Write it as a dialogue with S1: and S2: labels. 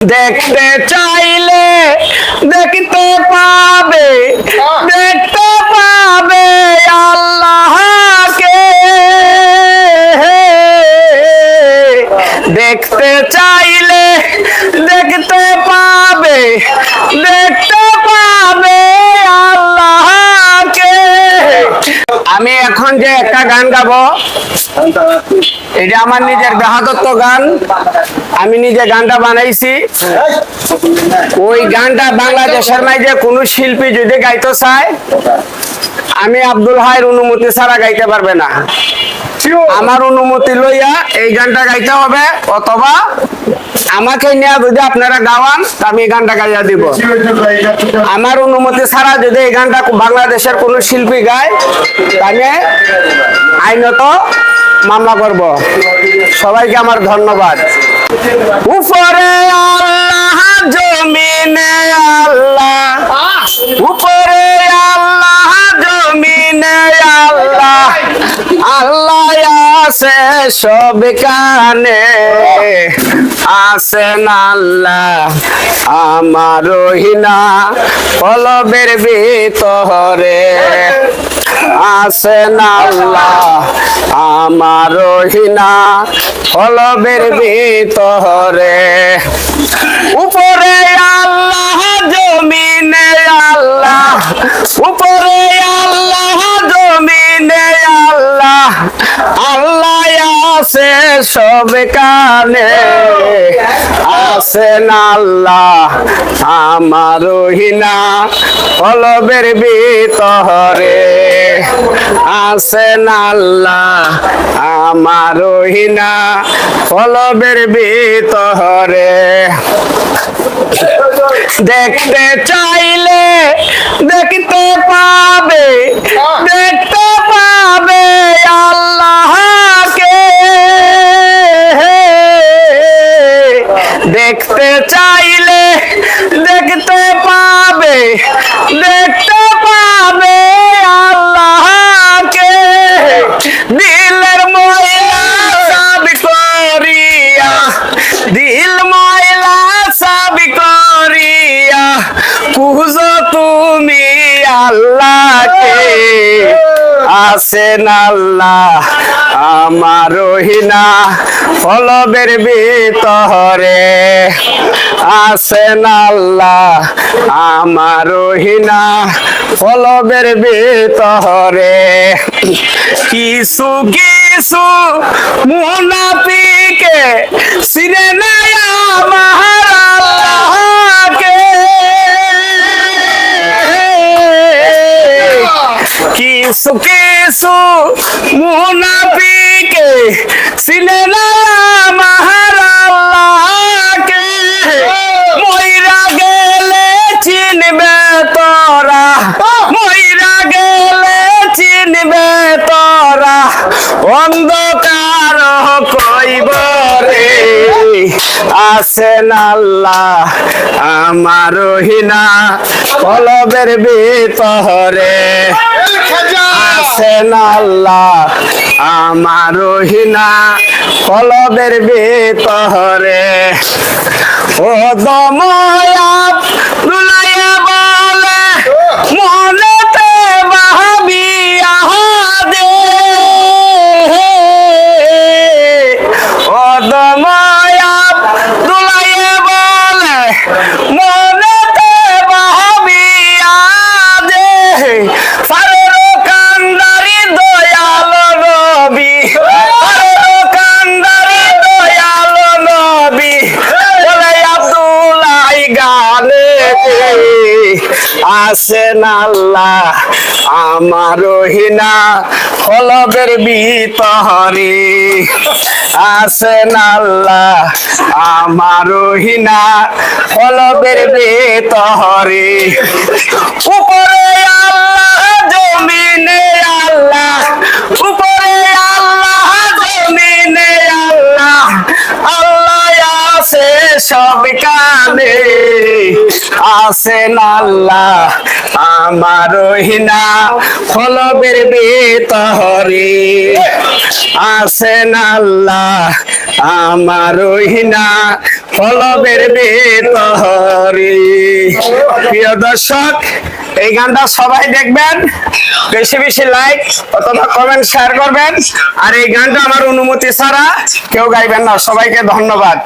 S1: দেখতে চাইলে দেখতে পাবে দেখতে পাবে আল্লাহকে। দেখতে চাইলে দেখতে পাবে দেখতে পাবে আল্লাহকে। আমি এখন যে একটা গান গাবো এটা আমার নিজের দেহাদত্ত গান। আমি নিজে গানটা বানাইছি। ওই গানটা বাংলাদেশের মাঝে কোন শিল্পী যদি গাইতে চায়, আমি আব্দুল হায়ের অনুমতি ছাড়া গাইতে পারবে না। আমার অনুমতি লইয়া এই গানটা গাইতে হবে অথবা আমাকে নিয়ে যদি আপনারা গাওয়ান আমি এই গানটা গাইয়া দিব। আমার অনুমতি ছাড়া যদি এই গানটা বাংলাদেশের কোনো শিল্পী গায় তাহলে আইনত মামলা করব। সবাইকে আমার ধন্যবাদ। উপরে আল্লাহ জমিনে আল্লাহ। উপরে আল্লাহ জমিনে আল্লাহ। আল্লাহ আছে সব কানে। আছেন আল্লাহ, আমার হিনা পলবের ভিতরে। আছেন আল্লাহ, আমার হিনা পলবের ভিতরে। উপরে আল্লাহ, জমিনে আল্লাহ, উপরে আল্লাহ জমিনে আল্লাহ আল্লাহ আছে সব কানে। আছেন আল্লাহ, আমার হিনা কলবের ভিতরে। আছেন আল্লাহ, আমার হিনা কলবের ভিতরে। দেখতে চাইলে দেখতে পাবে দেখতে দিল ময়লা সব করিয়া কুজো তুমি আল্লাহকে। আসেন আল্লাহ, আমার হিনা ফলবের ভিতরে। আসেন আল্লাহ, আমার হিনা ফলবের ভিতরে। কিছু কিছু মুনাফিকে নাই আমার আল্লাহকে কিছু কিছু মুনাফিকে সিনে না আমার আসেন আল্লাহ আমার হিনা কলবের ভিতরে আসেন আল্লাহ আমার হিনা কলবের ভিতরে ও দময়া দুলাইয়া বলে আসেন আল্লাহ, আমার হিনা কলবের বিতরে আসেন আল্লাহ, আমার হিনা কলবের বেতরে উপরে আল্লাহ জমিনে আছে সব কানে আসেন আল্লাহ আমার হিনা ফলবের বেতহরে আসেন আল্লাহ আমার হিনা ফলবের বেতহরে প্রিয় দর্শক, এই গানটা সবাই দেখবেন, বেশি বেশি লাইক অথবা কমেন্ট শেয়ার করবেন। আর এই গানটা আমার অনুমতি ছাড়া কেউ গাইবেন না। সবাইকে ধন্যবাদ।